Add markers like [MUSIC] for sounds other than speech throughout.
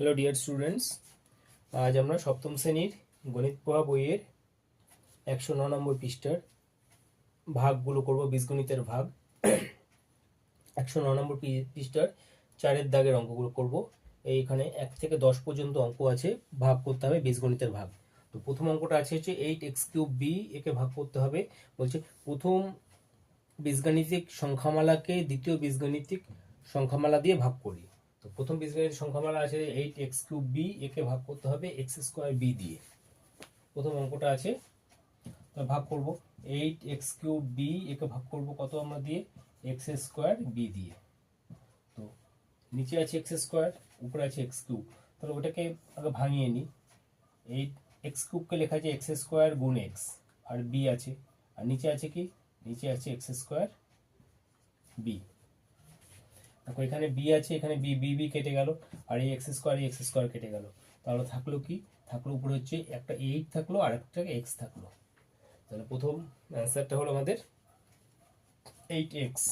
Hello dear students আজ আমরা সপ্তম শ্রেণির গণিত পড়া বইয়ের একশো ন নম্বর পৃষ্ঠার ভাগগুলো করব, বীজগণিতের ভাগ। একশো ন নম্বর পৃষ্ঠার চারের দাগের অঙ্কগুলো করব। এইখানে এক থেকে দশ পর্যন্ত অঙ্ক আছে, ভাগ করতে হবে বীজগণিতের ভাগ। তো প্রথম অঙ্কটা আছে হচ্ছে এইট এক্স কিউব বি একে ভাগ করতে হবে। বলছে প্রথম বীজগাণিতিক সংখ্যামালাকে দ্বিতীয় বীজগাণিতিক সংখ্যামালা দিয়ে ভাগ করি। তো প্রথম বীজগণিত সংখ্যামালা আছে এইট এক্স কিউব বি একে ভাগ করতে হবে এক্স স্কোয়ার বি দিয়ে। প্রথম অঙ্কটা আছে ভাগ করব। এইট এক্স কিউব বি একে ভাগ করব কত আমরা দিয়ে? এক্স স্কোয়ার বি দিয়ে। তো নিচে আছে এক্স স্কোয়ার উপরে আছে এক্স কিউব তাহলে ওটাকে আগে ভাঙিয়ে নিই। এইট এক্স কিউবকে লেখা আছে এক্স স্কোয়ার গুণ এক্স আর বি আছে। আর নিচে আছে কি? নিচে আছে এক্স স্কোয়ার বি দেখো, এখানে বি আছে, এখানে বি বি বি কেটে গেল, আর এই এক্স স্কোয়ার এই এক্স স্কোয়ার কেটে গেল। তাহলে থাকল কি? থাকল উপরে হচ্ছে একটা এইট থাকল, আর একটা এক্স থাকল। তাহলে প্রথম অ্যান্সারটা হলো আমাদের এইট এক্স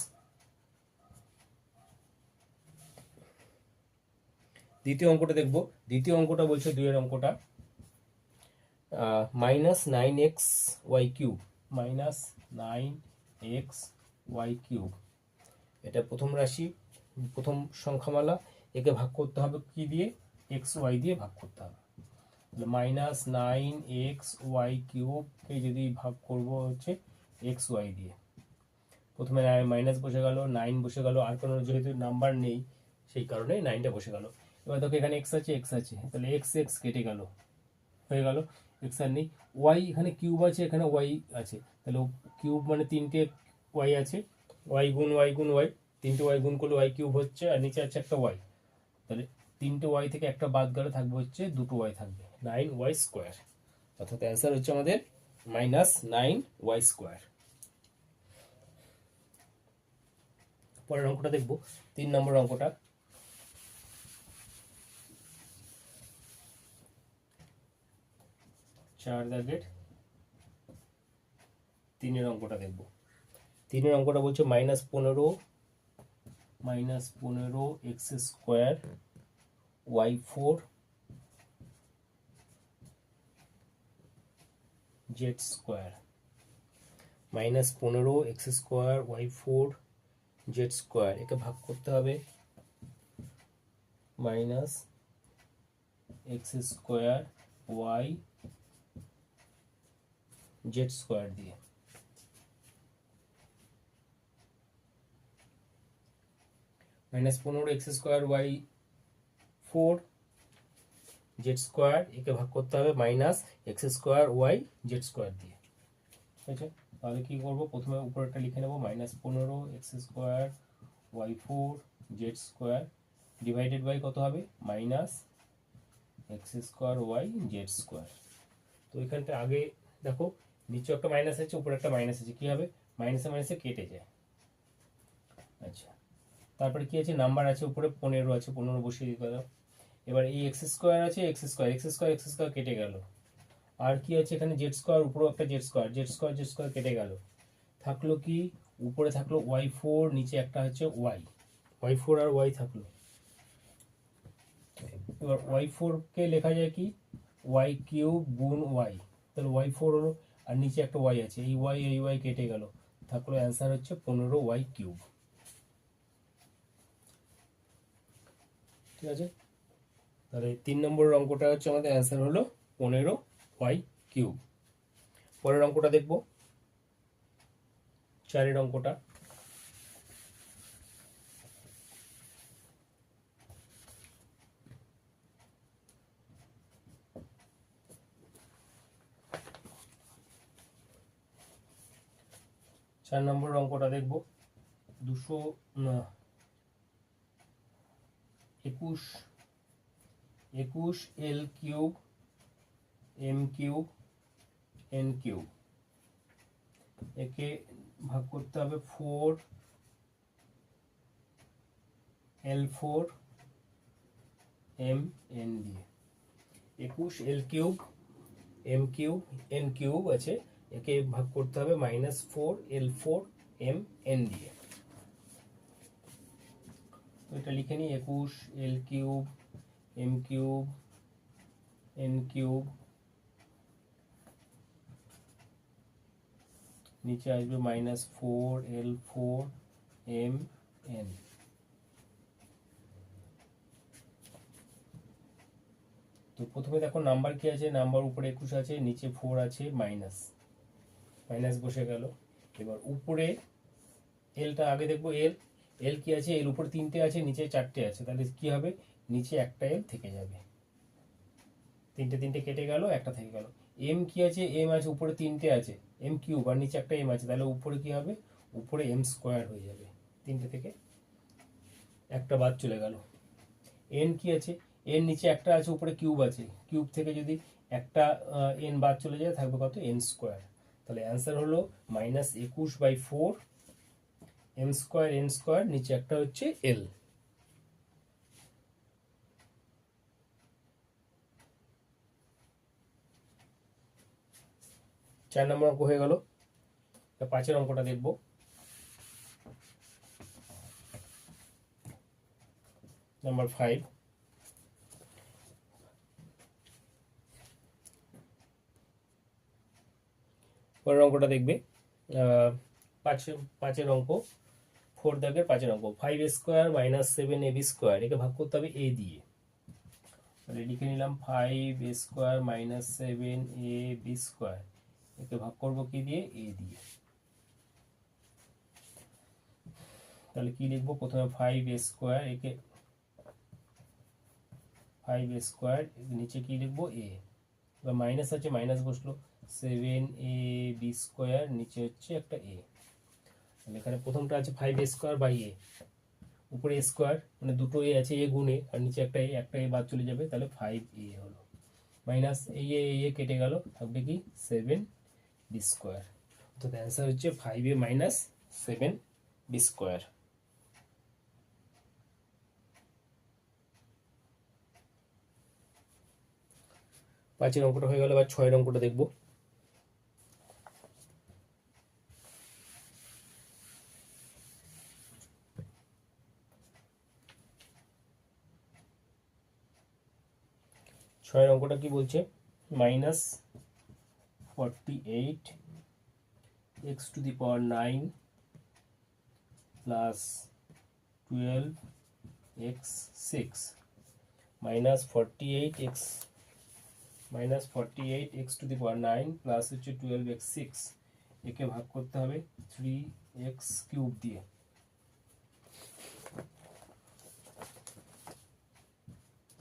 দ্বিতীয় অঙ্কটা দেখব। দ্বিতীয় অঙ্কটা বলছে দুইয়ের অঙ্কটা। Minus nine x y cube minus nine x y cube এটা প্রথম রাশি। প্রথম সংখ্যামালা, একে ভাগ করতে হবে কি দিয়ে? এক্স ওয়াই দিয়ে ভাগ করতে হবে। মাইনাস নাইন এক্স ওয়াই কিউবকে যদি ভাগ করব হচ্ছে এক্স ওয়াই দিয়ে। প্রথমে মাইনাস বসে গেল নাইন বসে গেল, আর কোনো যেহেতু নাম্বার নেই, সেই কারণে নাইনটা বসে গেল। এবার দেখো এখানে এক্স আছে এক্স আছে। তাহলে এক্স এক্স কেটে গেল। হয়ে গেল। এক্স আর নেই। ওয়াই এখানে কিউব আছে, এখানে ওয়াই আছে। তাহলে কিউব মানে তিনটে ওয়াই আছে। ওয়াই গুণ ওয়াই গুণ ওয়াই তিনটে ওয়াই গুণ করলে ওয়াই কিউব হচ্ছে, আর নিচে আছে একটা ওয়াই তাহলে তিনটে ওয়াই থেকে একটা বাদ গেলে থাকবে হচ্ছে দুটো ওয়াই থাকবে নাইন ওয়াই স্কোয়ার অর্থাৎ অ্যান্সার হচ্ছে আমাদের মাইনাস নাইন ওয়াই স্কোয়ার পরের অঙ্কটা দেখব, তিন নম্বর অঙ্কটা। চার দাগের তিনের অঙ্কটা দেখব। তিনের অঙ্কটা বলছে মাইনাস পনেরো মাইনাস পনেরো x square y four z square. Minus পনেরো x square y four z square. একে ভাগ করতে হবে। Minus x square y z square দিয়ে। মাইনাস পনেরো x square y four z square একে ভাগ করতে হবে minus x square y z square দিয়ে। ঠিক আছে তাহলে কি করব? প্রথমে উপরেরটা লিখে নেব মাইনাস পনেরো x square y four z square divided by কত হবে? Minus x square y z square তো এখানটা আগে দেখো, নিচে একটা মাইনাস আছে উপরে একটা মাইনাস আছে, কি হবে? মাইনাসে মাইনাসে কেটে যায়। আচ্ছা। তারপরে কি আছে? নাম্বার আছে উপরে, পনেরো আছে, পনেরো বসিয়ে দিতে দাও এবার এই এক্স স্কোয়ার আছে, x square x square x square কেটে গেল। আর কি আছে এখানে? জেড স্কোয়ার, উপরেও একটা z square z square z square কেটে গেল। থাকল কি? উপরে থাকল ওয়াই ফোর, নিচে একটা হচ্ছে ওয়াই। ওয়াই ফোর আর ওয়াই থাকল। এবার ওয়াই ফোরকে লেখা যায় কি? ওয়াই কিউব গুণ ওয়াই। তাহলে ওয়াই ফোর হলো, আর নিচে একটা ওয়াই আছে। এই ওয়াই এই ওয়াই কেটে গেল। থাকল অ্যান্সার হচ্ছে পনেরো ওয়াই কিউব। ঠিক আছে? তাহলে তিন নম্বর অঙ্কটা হচ্ছে আমাদের অ্যান্সার হলো পনেরো ওয়াই কিউব পরের অঙ্কটা দেখব। চারের অঙ্কটা। চার নম্বর অঙ্কটা দেখব। দুশো না, একুশ একুশ l cube, m cube, n cube. একে ভাগ করতে হবে four, l four, m n দিয়ে। একুশ l cube, m cube, n cube আছে, একে ভাগ করতে হবে minus four, l four, m n দিয়ে। এটা লিখে নিই, একুশ, l cube, m cube, n cube. নিচে আসবে minus four l four m n তো প্রথমে দেখো নাম্বার কি আছে? নাম্বার উপরে একুশ আছে, নিচে ফোর আছে মাইনাস মাইনাস বসে গেল। এবার উপরে এলটা আগে দেখব এল এল কি আছে? এল উপরে তিনটে আছে, নিচে চারটে আছে। তাহলে কি হবে? নিচে একটা এল থেকে যাবে। তিনটে তিনটে কেটে গেল, একটা থেকে গেল। এম কি আছে? এম আছে, উপরে তিনটে আছে। এম কিউব আর নিচে একটা এম আছে। তাহলে উপরে কি হবে? উপরে এম স্কোয়ার হয়ে যাবে। তিনটে থেকে একটা বাদ চলে গেল। এন কি আছে? এন নিচে একটা আছে, উপরে কিউব আছে। কিউব থেকে যদি একটা এন বাদ চলে যায়, থাকবে কত? এন স্কোয়ার তাহলে অ্যান্সার হলো মাইনাস একুশ by four m square n square নিচে একটা হচ্ছে এল চার নম্বর অঙ্ক হয়ে গেল। পাঁচের অঙ্কটা দেখব। Number five. পরের অঙ্কটা দেখবে। পাঁচ পাঁচের অঙ্ক। ফোর দাগের পাঁচের অঙ্ক। Five square minus seven a b square একে ভাগ করতে হবে এ দিয়ে। তাহলে লিখে নিলাম five square minus seven a b square একে ভাগ করব কি দিয়ে? এ দিয়ে। তাহলে কি লিখব? প্রথমে ফাইভ স্কোয়ার একে ফাইভ স্কোয়ার নিচে কি লিখব? এ এবার মাইনাস আছে মাইনাস বসল। সেভেন এ বি স্কোয়ার নিচে হচ্ছে একটা এ এখানে প্রথমটা আছে five a square by a উপরে স্কোয়ার মানে দুটো এ আছে এ গুণে, আর নিচে একটা এ একটা এ বাদ চলে যাবে, তাহলে ফাইভ এ হলো। মাইনাস এই এ এ কেটে গেল, থাকবে কি সেভেন বি স্কোয়ার অর্থাৎ অ্যান্সার হচ্ছে five a minus seven b square পাঁচের অঙ্কটা হয়ে গেল, এবার ছয়ের অঙ্কটা দেখব। ছয়ের অঙ্কটা কি বলছে? Minus forty eight x to the power nine plus twelve x six minus forty eight x minus forty eight x to the power nine plus হচ্ছে টুয়েলভ এক্স সিক্স একে ভাগ করতে হবে থ্রি এক্স কিউব দিয়ে।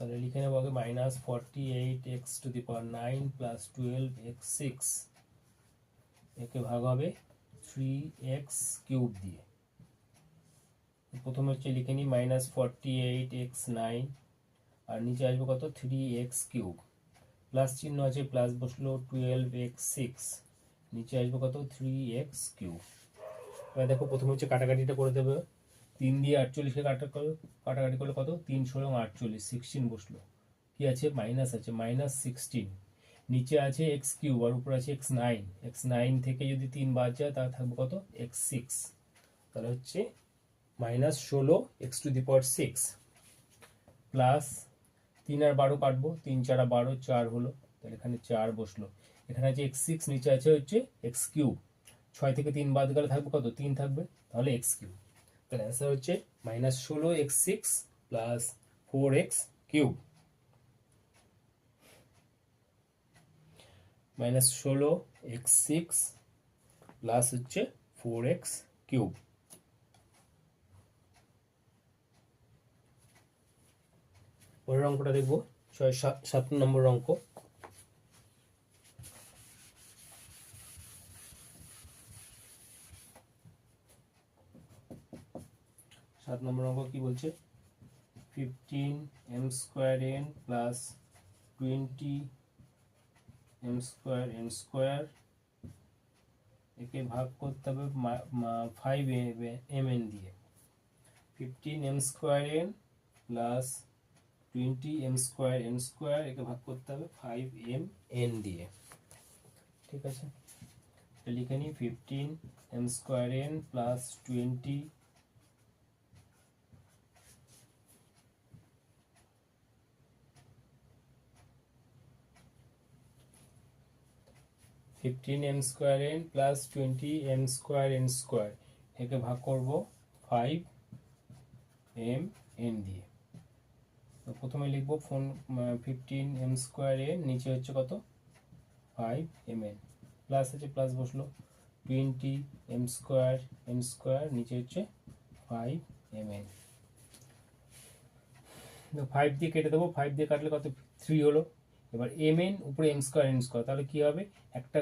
তাহলে লিখে নেব আগে minus forty eight x to the power nine plus twelve x six একে ভাগ হবে থ্রি এক্স কিউব দিয়ে। প্রথমে হচ্ছে লিখে নিই minus forty eight x nine আর নিচে আসবে কত? থ্রি এক্স কিউব প্লাস চিহ্ন আছে প্লাস বসল টুয়েলভ এক্স সিক্স নিচে আসবে কত? থ্রি এক্স কিউব এবার দেখো প্রথমে হচ্ছে কাটাকাটিটা করে দেবে। তিন দিয়ে আটচল্লিশকে কাটা করো, কাটাকাটি করলে কত? তিন ষোলো আটচল্লিশ সিক্সটিন বসল। কি আছে? মাইনাস আছে মাইনাস সিক্সটিন নিচে আছে এক্স কিউব আর উপরে আছে এক্স নাইন এক্স নাইন থেকে যদি তিন বাদ যায়, তাহলে থাকবে কত? এক্স সিক্স তাহলে হচ্ছে মাইনাস ষোলো x to the power six plus তিন আর বারো কাটবো, তিন চার বারো, চার হলো। তাহলে এখানে চার বসল। এখানে আছে এক্স সিক্স নিচে আছে হচ্ছে এক্স কিউব ছয় থেকে তিন বাদ গেলে থাকবে কত? তিন থাকবে। তাহলে এক্স কিউব তাহলে অ্যান্সার হচ্ছে মাইনাস ষোলো x six plus four x cube minus ষোলো এক্স সিক্স প্লাস হচ্ছে ফোর এক্স কিউব পরের অঙ্কটা দেখব, ছয় সাত নম্বর অঙ্ক। সাত নম্বর অঙ্ক কি বলছে? Fifteen m square n plus twenty m square n square একে ভাগ করতে হবে ফাইভ এম এন দিয়ে। Fifteen m square n plus twenty m square n square একে ভাগ করতে হবে ফাইভ এম এন দিয়ে। ঠিক আছে? লিখে নিই fifteen m square n plus twenty fifteen m square n plus twenty m square n square একে ভাগ করব ফাইভ এম এন দিয়ে। তো প্রথমে লিখব phone fifteen M square N নিচে হচ্ছে কত? ফাইভ এম এন প্লাস আছে প্লাস বসল। Twenty m square n square নিচে হচ্ছে ফাইভ এম এন ফাইভ দিয়ে কেটে দেবো। ফাইভ দিয়ে কাটলে কত? থ্রি হলো। এবার এম এন উপরে এম স্কোয়ার এন স্কোয়ার তাহলে কী হবে? একটা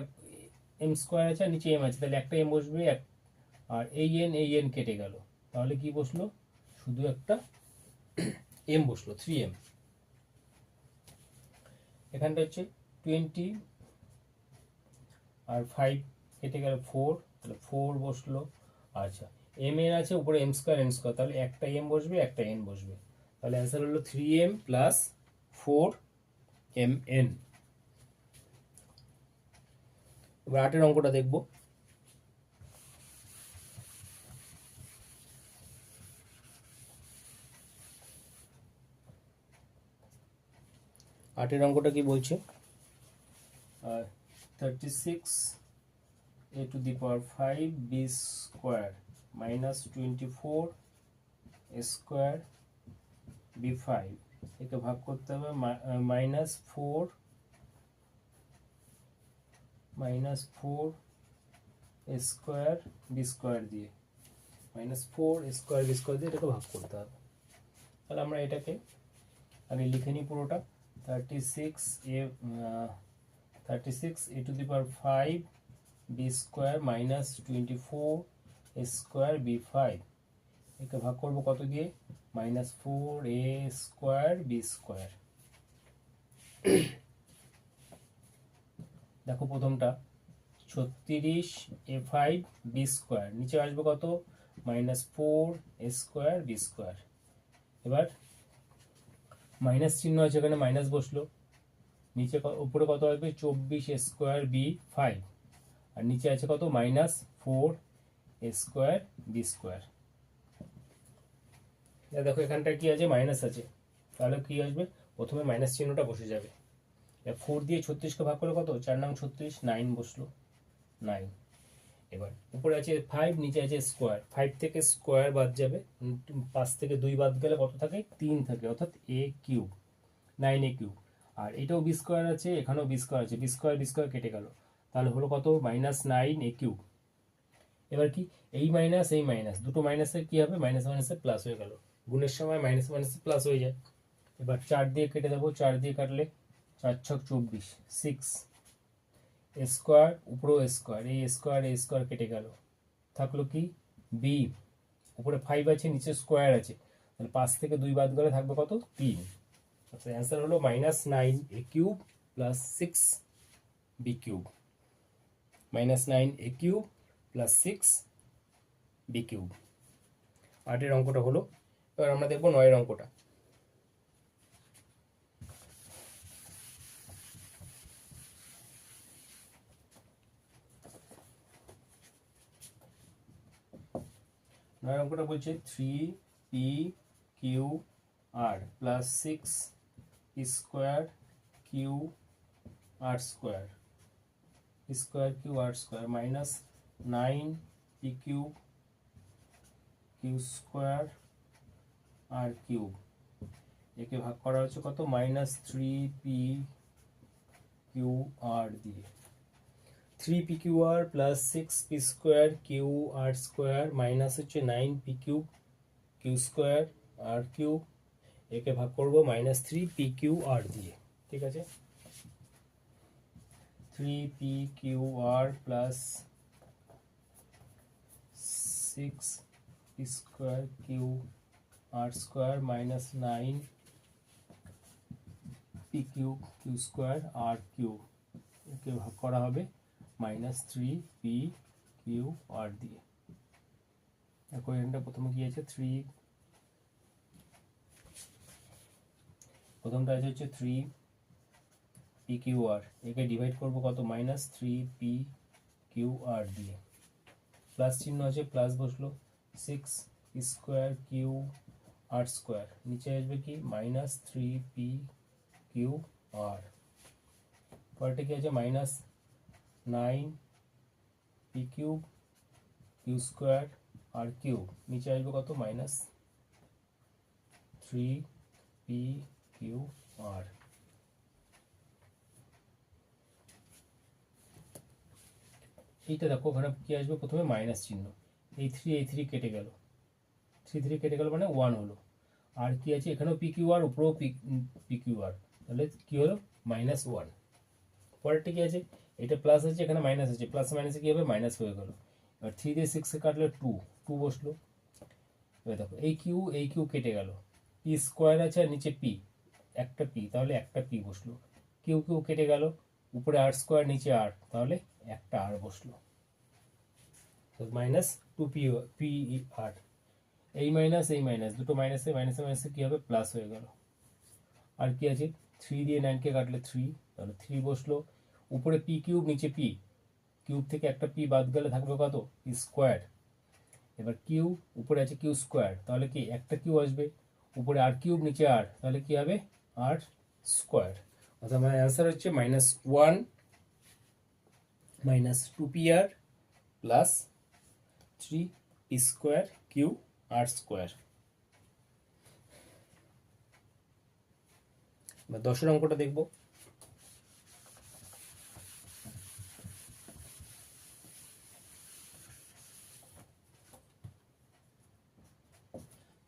এম স্কোয়ার আছে আর নিচে এম আছে, তাহলে একটা এম বসবে, এক। আর এই এন এই এন কেটে গেল। তাহলে কি বসল? শুধু একটা এম বসল থ্রি এম এখানটা হচ্ছে টোয়েন্টি আর ফাইভ কেটে গেল ফোর তাহলে ফোর বসল। আচ্ছা এম এন আছে, উপরে এম স্কোয়ার এন স্কোয়ার তাহলে একটা এম বসবে, একটা এন বসবে। তাহলে অ্যান্সার হলো three m plus four m n এবার আটের অঙ্কটা দেখব। আটের অঙ্কটা কি বলছে? Thirty six a to the power five b square minus twenty four square b five একে ভাগ করতে হবে minus four minus four square b square দিয়ে। Minus four square b square দিয়ে এটাকে ভাগ করতে হবে। তাহলে আমরা এটাকে আগে লিখে নিই পুরোটা। Thirty six a thirty six a to the power five b square minus twenty four square b five একে ভাগ করব কত দিয়ে? Minus four a square b square. [COUGHS] দেখো প্রথমটা, ছত্রিশ এ ফাইভ বি স্কোয়ার, নিচে আসবে কত? Minus four a square b square. এবার মাইনাস চিহ্ন আছে এখানে, মাইনাস বসল। নিচে উপরে কত আসবে? চব্বিশ স্কোয়ার বি ফাইভ। আর নিচে আছে কত? Minus four square b square. দেখো এখানটা কি আছে? মাইনাস আছে। তাহলে কি আসবে? প্রথমে মাইনাস চিহ্নটা বসে যাবে। ফোর দিয়ে ছত্রিশকে ভাগ করলে কত? চার নাম ছত্রিশ নাইন বসল। নাইন এবার উপরে আছে ফাইভ নিচে আছে স্কোয়ার ফাইভ থেকে স্কোয়ার বাদ যাবে। পাঁচ থেকে দুই বাদ গেলে কত থাকে? তিন থাকে, অর্থাৎ a cube nine a cube আর এটাও বি স্কোয়ার আছে, এখানেও বি স্কোয়ার আছে। বি স্কোয়ার বি স্কোয়ার কেটে গেল। তাহলে হলো কত? মাইনাস নাইন এ কিউব এবার কি? এই মাইনাস এই মাইনাস দুটো মাইনাসের কি হবে? মাইনাস মাইনাসের প্লাস হয়ে গেল। গুণের সময় মাইনাস মাইনাসের প্লাস হয়ে যায়। এবার চার দিয়ে কেটে দেবো, চার দিয়ে কাটলে চার ছক চব্বিশ সিক্স স্কোয়ার উপরেও স্কোয়ার এই স্কোয়ার এই স্কোয়ার কেটে গেল। থাকল কি? বি উপরে ফাইভ আছে, নিচে স্কোয়ার আছে। তাহলে পাঁচ থেকে দুই বাদ গেলে থাকবে কত? তিন। আচ্ছা অ্যান্সার হলো minus nine a cube plus six b cube minus nine a cube plus six b cube আটের অঙ্কটা হলো এবার আমরা দেখব নয়ের অঙ্কটা। নয় অঙ্কটা বলছে three p q r plus six square q r square square q r square minus nine p q q square r cube. একে ভাগ করা হচ্ছে কত? Minus three p q r দিয়ে। Three p q r plus six p square q r square minus হচ্ছে nine p q q square r q একে ভাগ করব minus three p q r দিয়ে। ঠিক আছে? Three p q r plus six square q r square minus nine p q q square r q একে ভাগ করা হবে minus three p q r দিয়ে। দেখো প্রথমে কি আছে? থ্রি প্রথমটা আছে হচ্ছে থ্রি পি কিউ আর একে ডিভাইড করব কত? Minus three p q r দিয়ে। প্লাস চিহ্ন আছে প্লাস বসল। Six square q r square নিচে আসবে কি? Minus three p q r পরেরটা কি আছে? Minus nine p cube q square r cube নিচে আসবে কত? Minus three p q r এইটা দেখো, ওখানে কি আসবে? প্রথমে মাইনাস চিহ্ন। এই থ্রি এই থ্রি কেটে গেল। থ্রি থ্রি কেটে গেল মানে ওয়ান হলো। আর কি আছে? এখানেও পি কিউ আর উপরেও পি কিউ আর তাহলে কি হলো? মাইনাস ওয়ান পরেরটা কি আছে? এটা প্লাস আছে, এখানে মাইনাস আছে। প্লাস মাইনাসে কি হবে? মাইনাস হয়ে গেল। এবার থ্রি দিয়ে সিক্সে কাটলে টু টু বসল। এবার দেখো, এই কিউ এই কিউ কেটে গেল। পি স্কোয়ার আছে আর নিচে পি একটা পি তাহলে একটা পি বসল। কিউ কিউ কেটে গেল। উপরে আর স্কোয়ার নিচে আর তাহলে একটা আর বসল। Minus two p p r এই মাইনাস এই মাইনাস দুটো মাইনাসে মাইনাসে মাইনাসে কী হবে? প্লাস হয়ে গেল। আর কি আছে? থ্রি দিয়ে নাইনকে কাটলে থ্রি তাহলে থ্রি বসল। উপরে পি কিউব নিচে পি কিউব থেকে একটা পি বাদ গেলে থাকবে কত? স্কোয়ার এবার কিউ উপরে আছে কিউ স্কোয়ার তাহলে কি? একটা কিউ আসবে। উপরে আর কিউব নিচে আর তাহলে কি হবে? আর স্কোয়ার অর্থাৎ আমার অ্যান্সার হচ্ছে minus one minus two p r plus three square q r square এবার দশের অঙ্কটা দেখব।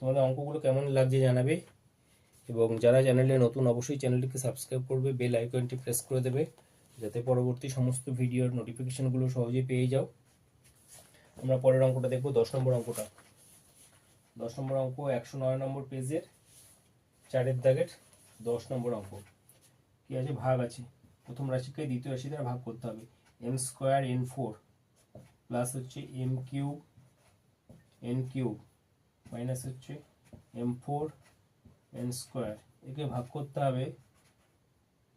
তোমাদের অঙ্কগুলো কেমন লাগছে জানাবে এবং যারা চ্যানেলে নতুন অবশ্যই চ্যানেলটিকে সাবস্ক্রাইব করবে, বেল আইকনটি প্রেস করে দেবে যাতে পরবর্তী সমস্ত ভিডিওর নোটিফিকেশনগুলো সহজেই পেয়ে যাও। আমরা পরের অঙ্কটা দেখব, দশ নম্বর অঙ্কটা। দশ নম্বর অঙ্ক, একশো নয় নম্বর পেজের চারের দাগের দশ নম্বর অঙ্ক। কি আছে? ভাগ আছে। প্রথম রাশিকে দ্বিতীয় রাশি দ্বারা ভাগ করতে হবে। M square n four plus হচ্ছে m cube, n cube minus হচ্ছে এম ফোর এন স্কোয়ার। একে ভাগ করতে হবে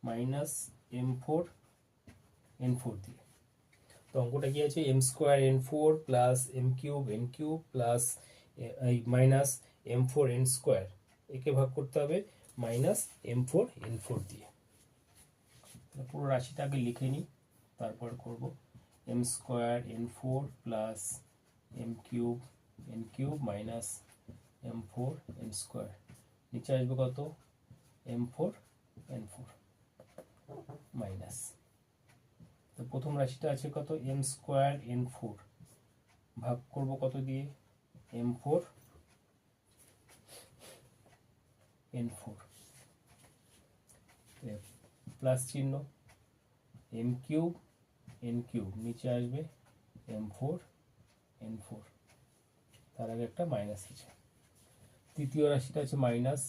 minus m four n four দিয়ে। তো অঙ্কটা কি আছে? M square n four plus m cube, n cube plus এই minus m four n square একে ভাগ করতে হবে minus m four n four দিয়ে। পুরো রাশিটা আগে লিখে নিই, তারপর করব m square n four plus m cube n cube minus m four n square নিচে আসবে কত? M four n four minus তো প্রথম রাশিটা আছে কত? এম স্কোয়ার এন ফোর ভাগ করব কত দিয়ে? M four n four plus চিহ্ন এম কিউব এন কিউব নিচে আসবে এম ফোর এন ফোর তার আগে একটা মাইনাস আছে। তৃতীয় রাশিটা আছে minus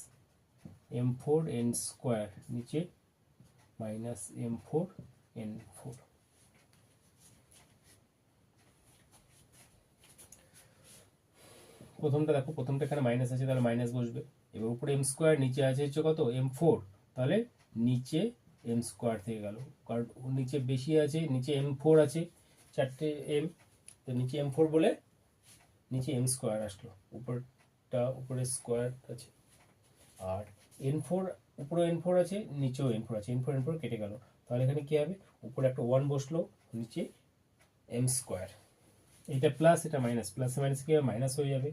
m four n square নিচে minus m four n four প্রথমটা দেখো, প্রথমটা এখানে মাইনাস আছে, তাহলে মাইনাস বসবে। এবার উপরে এম স্কোয়ার নিচে আছে হচ্ছে কত? এম ফোর তাহলে নিচে এম স্কোয়ার থেকে গেল। কারণ নিচে বেশি আছে, নিচে এম ফোর আছে, চারটে এম তো নিচে এম ফোর বলে নিচে এম স্কোয়ার আসলো। উপরটা, উপরে স্কোয়ার আছে। আর এন ফোর উপরে এন ফোর আছে, নিচেও এন ফোর আছে। এন ফোর এন ফোর কেটে গেল। তাহলে এখানে কি হবে? উপরে একটা ওয়ান বসল, নিচে এম স্কোয়ার এটা প্লাস এটা মাইনাস প্লাস মাইনাস কি হবে? মাইনাস হয়ে যাবে।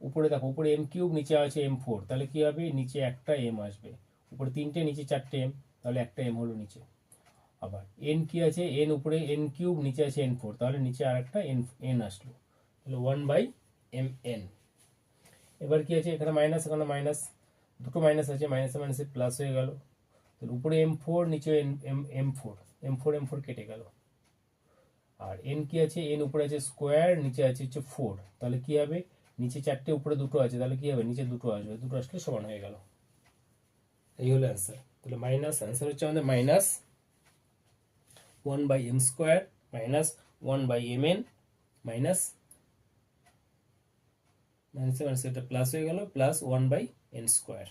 উপরে দেখো, উপরে এম কিউব নিচে আছে এম ফোর তাহলে কি হবে? নিচে একটা এম আসবে। উপরে তিনটে, নিচে চারটে এম তাহলে একটা এম হলো নিচে। আবার এন কি আছে? এন উপরে এন কিউব নিচে আছে এন ফোর তাহলে নিচে আর একটা এন এন আসলো। তাহলে ওয়ান বাই এম এন এবার কি আছে? এখানে মাইনাস এখানে মাইনাস দুটো মাইনাস আছে মাইনাসে মাইনাসে প্লাস হয়ে গেল। তাহলে উপরে এম ফোর নিচে n m m four m four m four কেটে গেল। আর এন কি আছে? এন উপরে আছে স্কোয়ার নিচে আছে হচ্ছে ফোর তাহলে কি হবে? নিচে চারটে, উপরে দুটো আছে, তাহলে কি হবে? নিচে দুটো আসবে। দুটো আসলে সমান হয়ে গেল। এই হলো অ্যান্সার তাহলে মাইনাস অ্যান্সার হচ্ছে আমাদের minus one by m square minus one by m n minus মাইনাসে মাইনাস এটা প্লাস হয়ে গেল plus one by n square